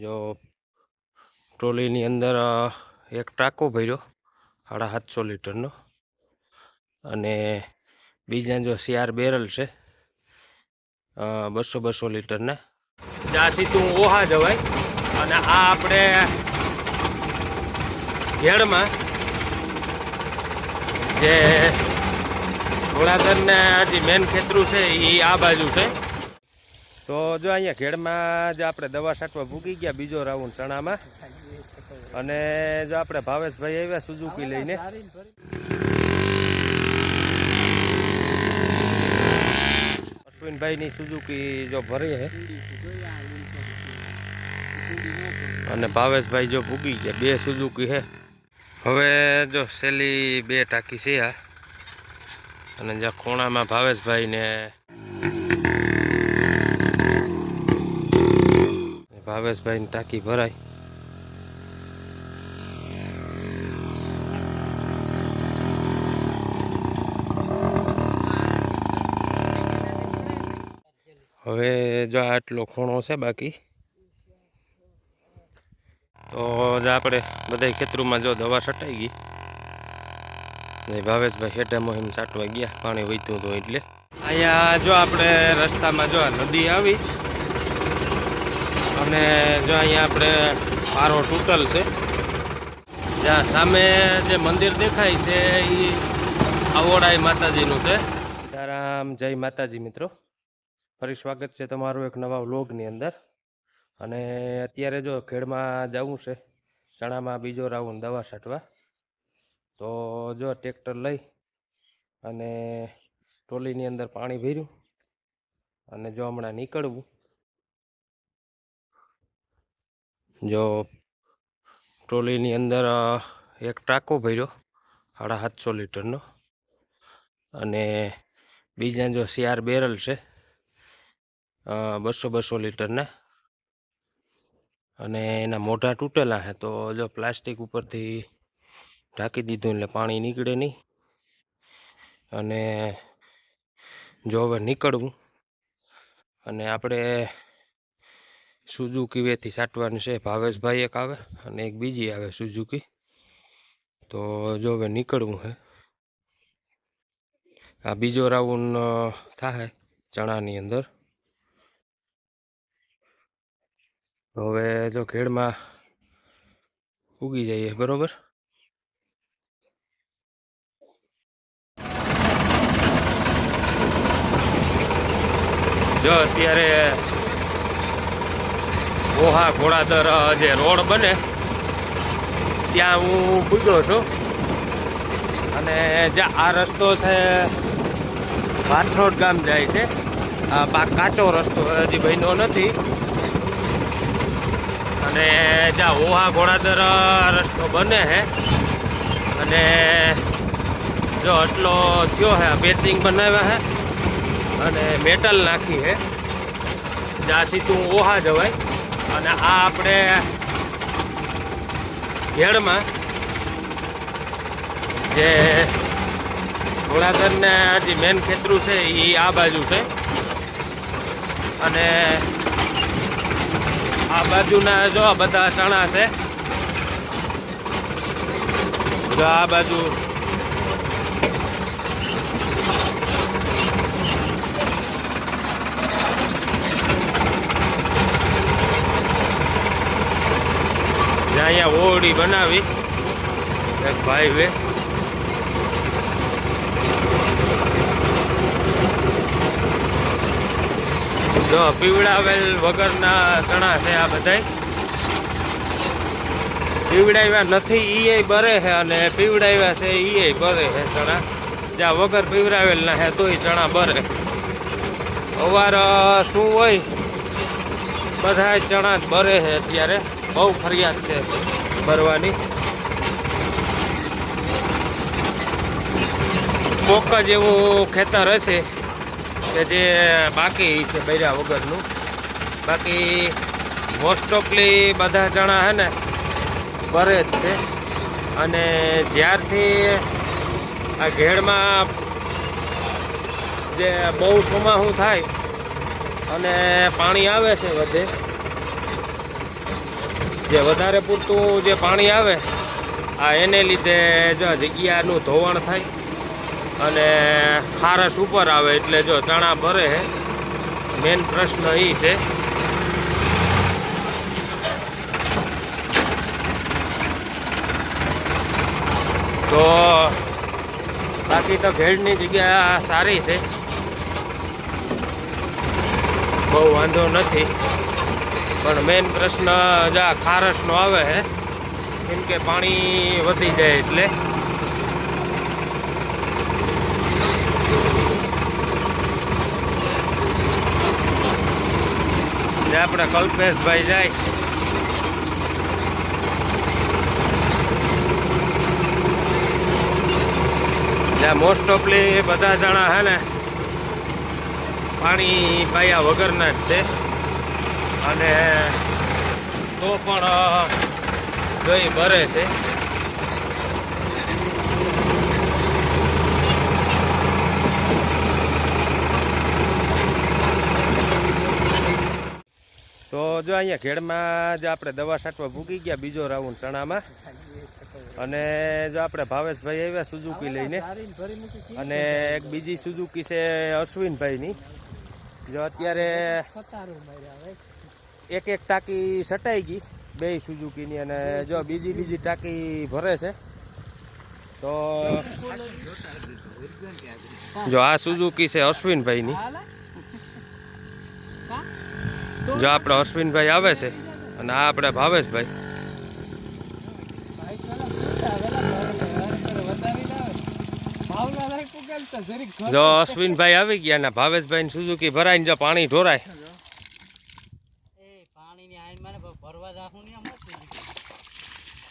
જો ટ્રોલીની અંદર એક ટાંકો ભર્યો, સાડા સાતસો લીટરનો. અને બીજા જો સિયાર બેરલ છે બસો બસો લીટરના. જ્યાં તું ઓહા જવાય. અને આ આપણે ઘેડમાં જે ઘોડાધરને જે મેન ખેતરું છે એ આ બાજુ છે. તો જો અહીંયા ઘેડમાં જે આપણે દવા છાંટવા ભૂકી ગયા બીજો રાઉન્ડ ચણામાં. અને જો આપણે ભાવેશભાઈ આવ્યા સુઝુકી લઈને. અશ્વિનભાઈની સુઝુકી જો ભરી છે અને ભાવેશભાઈ જો ભૂકી ગયા, બે સુઝુકી છે હવે જો સેલી બે ટાંકી છે આ. અને જ્યાં ખૂણામાં ભાવેશભાઈ ભાવેશભાઈની ટાંકી ભરાય. હવે જો આટલો ખૂણો છે બાકી, તો જ આપણે બધા ખેતરોમાં જો દવા છટાઈ ગઈ. ભાવેશભાઈ હેઠે મોહિમ છાંટવા ગયા, પાણી વહીતું હતું એટલે. અહીંયા જો આપણે રસ્તામાં જો નદી આવી અને જો અહીંયા આપણે પારો ટૂટલ છે જ્યાં સામે જે મંદિર દેખાય છે એ અવોડાઈ માતાજીનું છે. સીતારામ, જય માતાજી મિત્રો. ફરી સ્વાગત છે તમારું એક નવા વ્લોગની અંદર. અને અત્યારે જો ખેડમાં જવું છે, ચણામાં બીજો રાઉન્ડ દવા છાંટવા, તો જો ટ્રેક્ટર લઈ અને ટ્રોલીની અંદર પાણી ભર્યું અને જો હમણાં નીકળવું જો ટ્રોલીની અંદર એક ટાંકો ભર્યો, સાડા સાતસો લીટરનો. અને બીજા જો સિયાર બેરલ છે બસો બસો લીટરના. અને એના મોઢા તૂટેલા છે તો જો પ્લાસ્ટિક ઉપરથી ઢાંકી દીધું એટલે પાણી નીકળે નહીં. અને જો હવે નીકળવું, અને આપણે સુઝુકી વેથી સાટવાની છે. ભાવેશભાઈ એક આવે અને એક બીજી આવે સુઝુકી તો જો હવે નીકળવું છે આ બીજો રાઉન્ડ થાય ચણાની અંદર. હવે જો ખેડમાં ઉગી જઈએ, બરોબર? જો અત્યારે ઓહા ઘોડાદર જે રોડ બને, ત્યાં હું પૂગ્યો છું. અને જે આ રસ્તો છે ભાથરોડ ગામ જાય છે. આ કાચો રસ્તો હજી બન્યો નથી. અને જ્યાં ઓહા ઘોડાદર રસ્તો બને છે, અને જો આટલો થયો છે પેચિંગ બનાવ્યા છે, અને મેટલ નાખી છે, જ્યાં સીધું ઓહા જવાય. અને આ આપણે ઘેડમાં જે ઘોડાદરને જે મેન ખેતરું છે, એ આ બાજુ છે. અને આ બાજુના જો બધા ચણા છે આ બાજુ અહીંયા ઓરડી બનાવી. એક ભાઈ બે જો પીવડાવેલ વગરના ચણા છે આ બધા પીવડાવ્યા નથી એ બરે છે અને પીવડાવ્યા છે એ બરે છે ચણા. જ્યાં વગર પીવડાવેલ ના છે, તોય ચણા બરે. અવાર શું હોય? બધા ચણા જ બરે છે અત્યારે. બહુ ફરિયાદ છે ભરવાની. કોક જ એવું ખેતર હશે કે જે બાકી છે બૈરા વગરનું. બાકી મોસ્ટ ઓફલી બધા જણા હે ને ભરે જ છે. અને જ્યારથી આ ઘેડમાં જે બહુ ચોમાસું થાય અને પાણી આવે છે વધે જે વધારે પૂરતું જે પાણી આવે, આ એને લીધે જો જગ્યાનું ધોવાણ થાય અને ખારસ ઉપર આવે એટલે જો ચણા ભરે છે મેન પ્રશ્ન એ છે. તો બાકી તો ભેળની જગ્યા સારી છે. બહુ વાંધો નથી. પણ મેઇન પ્રશ્ન જ આ ખારસનો આવે છે કેમ કે પાણી વધી જાય એટલે. આપણે કલ્પેશભાઈ જાય. ત્યાં મોસ્ટ ઓફલી બધા જણા હે ને, પાણી પાયા વગરના જ છે. અને તો પણ જોઈ ભરે છે. તો જો અહીંયા ઘેડમાં જે આપણે દવા છાંટવા ભૂકી ગયા બીજો રાઉન્ડ ચણામાં. અને જો આપણે ભાવેશભાઈ આવ્યા સુઝુકી લઈને. અને એક બીજી સુઝુકી છે અશ્વિનભાઈની. જો અત્યારે એક એક ટાંકી સટાઈ ગઈ. બે સુઝુકીની અને જો બીજી બીજી ટાંકી ભરે છે. તો જો આ સુઝુકી છે અશ્વિનભાઈની. જો આપણે અશ્વિનભાઈ આવે છે અને આ આપણે ભાવેશભાઈ. જો અશ્વિનભાઈ આવી ગયા ને ભાવેશભાઈ સુઝુકી ભરાઈને જો પાણી ઢોરાય.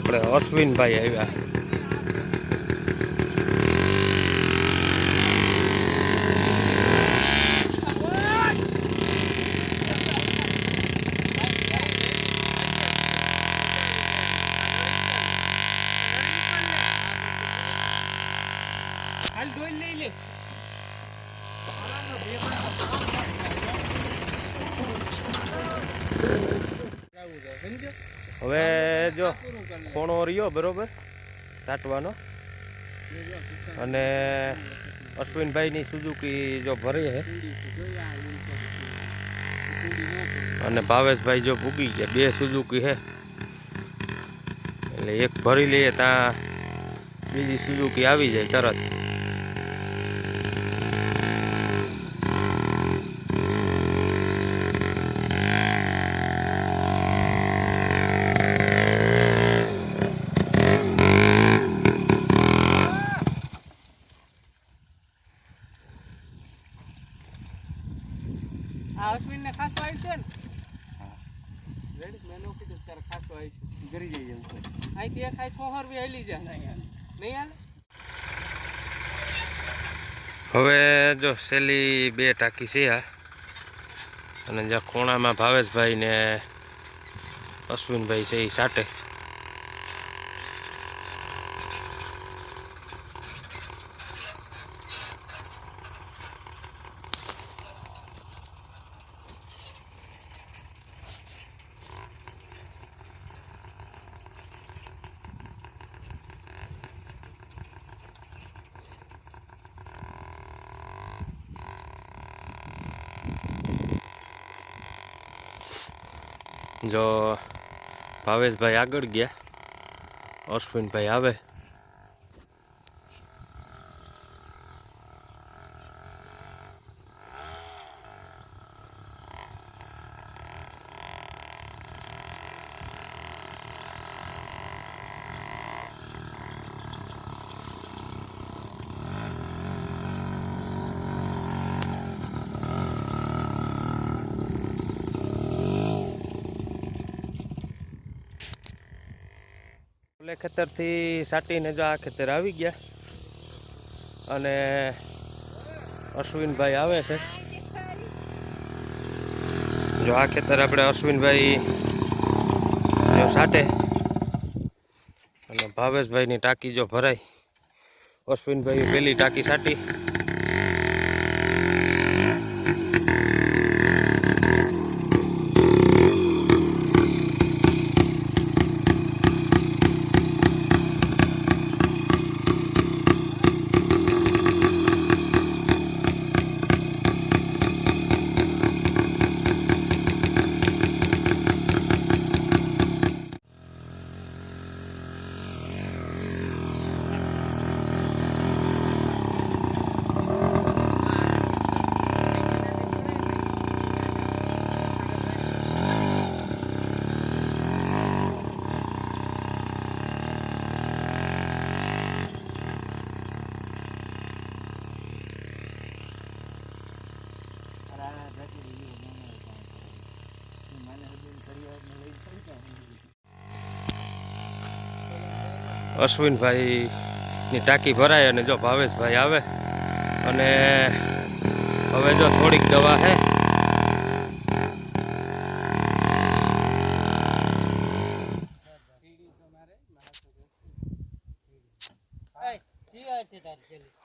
આપણે અશ્વિનભાઈ આવ્યા હવે જો કોણો રહ્યો, બરોબર? સાટવાનો. અને અશ્વિનભાઈની સુઝુકી જો ભરી છે અને ભાવેશભાઈ જો ભૂગી ગયા, બે સુઝુકી છે એટલે એક ભરી લઈએ ત્યાં બીજી સુઝુકી આવી જાય તરત આ અશ્વિન ને ખાસ આવી છે ને રેડી મેં નો કીધું તારે છોહર બી હેલી જાય નહીં હવે જો સેલી બે ટાંકી છે આ. અને જ્યાં ખૂણામાં ભાવેશભાઈ ને અશ્વિનભાઈ છે એ સાટે. જો ભાવેશભાઈ આગળ ગયા અશ્વિનભાઈ આવે. ઓલે ખેતરથી સાટીને જો આ ખેતર આવી ગયા અને અશ્વિનભાઈ આવે છે. જો આ ખેતર આપણે અશ્વિનભાઈ જો સાટે અને ભાવેશભાઈની ટાંકી જો ભરાય અશ્વિનભાઈ પહેલી ટાંકી સાટી. અશ્વિનભાઈની ટાંકી ભરાય અને જો ભાવેશભાઈ આવે. અને હવે જો થોડીક દવા હે.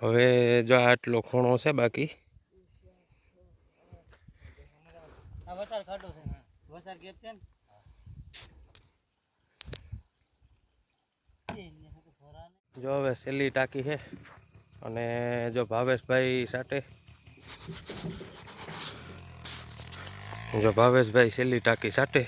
હવે જો આટલો ખૂણો છે બાકી. જો હવે છેલ્લી ટાંકી છે અને જો ભાવેશભાઈ સાથે જો ભાવેશભાઈ છેલ્લી ટાંકી સાથે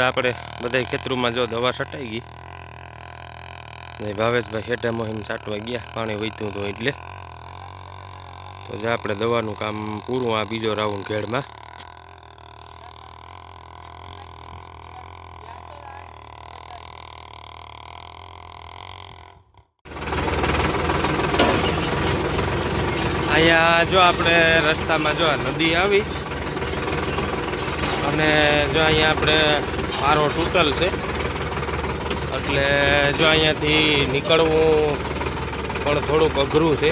જ આપણે બધા ખેતરોમાં જો દવા છટાઈ ગઈ. ને ભાવેશભાઈ હેઠા મોહિમ છાંટવા ગયા, પાણી વહીતું હતું એટલે. તો જે આપણે દવાનું કામ પૂરું આ બીજો રાઉન્ડ ઘેડમાં અહીંયા જો આપણે રસ્તામાં જો નદી આવી. અને જો અહીંયા આપણે પારો તૂટલ છે. એટલે જો અહીંયાથી નીકળવું પણ થોડુંક અઘરું છે.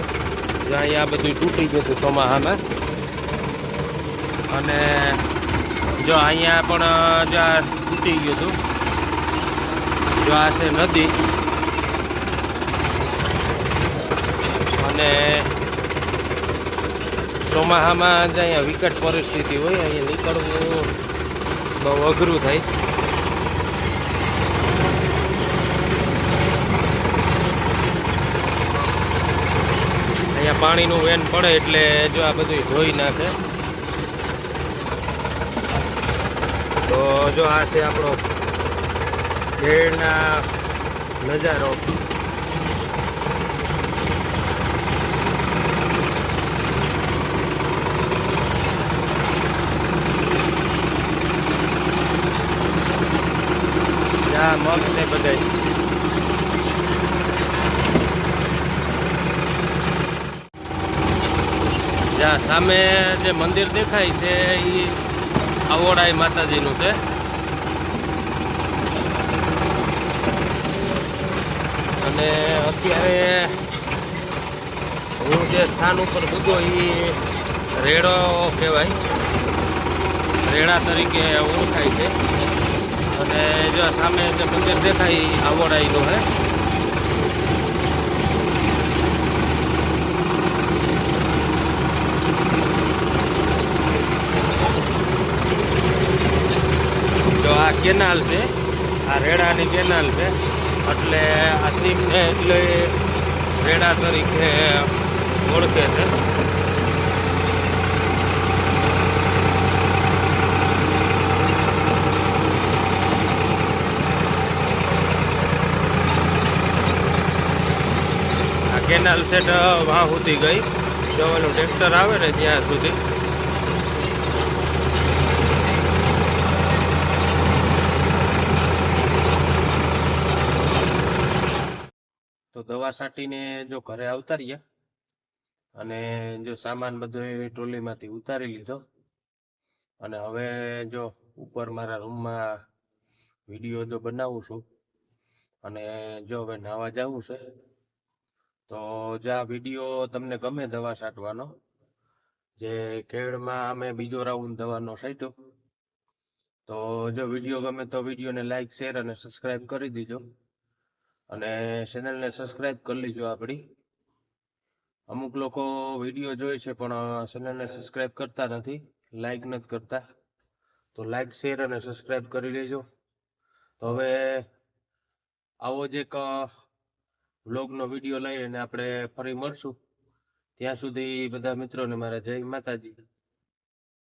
જો અહીંયા બધું તૂટી ગયું હતું સોમાહામાં અને જો અહીંયા પણ જો તૂટી ગયું હતું. જો આ છે નદી. અને ચોમાહામાં જ અહીંયા વિકટ પરિસ્થિતિ હોય, અહીંયા નીકળવું બહુ અઘરું થાય. પાણીનું વેન પડે એટલે જો આ બધું ધોઈ નાખે. તો જો આ છે આપણો ઘેડના નજારો. મગ છે બધાય. જ્યાં સામે જે મંદિર દેખાય છે એ આવોડાઈ માતાજીનું છે. અને અત્યારે હું જે સ્થાન ઉપર પૂગો એ રેડો કહેવાય. રેડા તરીકે ઓળખાય છે. અને જો સામે જે મંદિર દેખાય આવોડાઈનું હે કેનાલ છે. આ રેડાની કેનાલ છે. એટલે આ સીમ છે, એટલે રેડા તરીકે ઓળખે છે. કેનાલ સેટ વાહ સુધી ગઈ. જો ઓલું ટ્રેક્ટર આવે ને ત્યાં સુધી. દવા છાંટીને જો ઘરે આવતા અને જો સામાન બધો એ ટ્રોલીમાંથી ઉતારી લીધો અને હવે જો ઉપર મારા રૂમમાં વીડિયો જો બનાવું છું અને જો હવે નાવા જવું છે, તો જો આ વીડિયો તમને ગમે દવા છાંટવાનો, જે કેળમાં અમે બીજો રાઉન્ડ દવાનો છાંટ્યો, તો જો વીડિયો ગમે તો વિડીયોને લાઈક શેર અને સબસ્ક્રાઈબ કરી દીજો. અને ચેનલને સબસ્ક્રાઈબ કરી લેજો આપણી. અમુક લોકો વીડિયો જોઈ છે, પણ ચેનલને સબસ્ક્રાઈબ કરતા નથી. લાઈક નથી કરતા. તો લાઈક શેર અને સબસ્ક્રાઈબ કરી લેજો. તો હવે આવો જ એક વ્લોગનો વીડિયો લઈ અને આપણે ફરી મળશું. ત્યાં સુધી બધા મિત્રોને મારા જય માતાજી.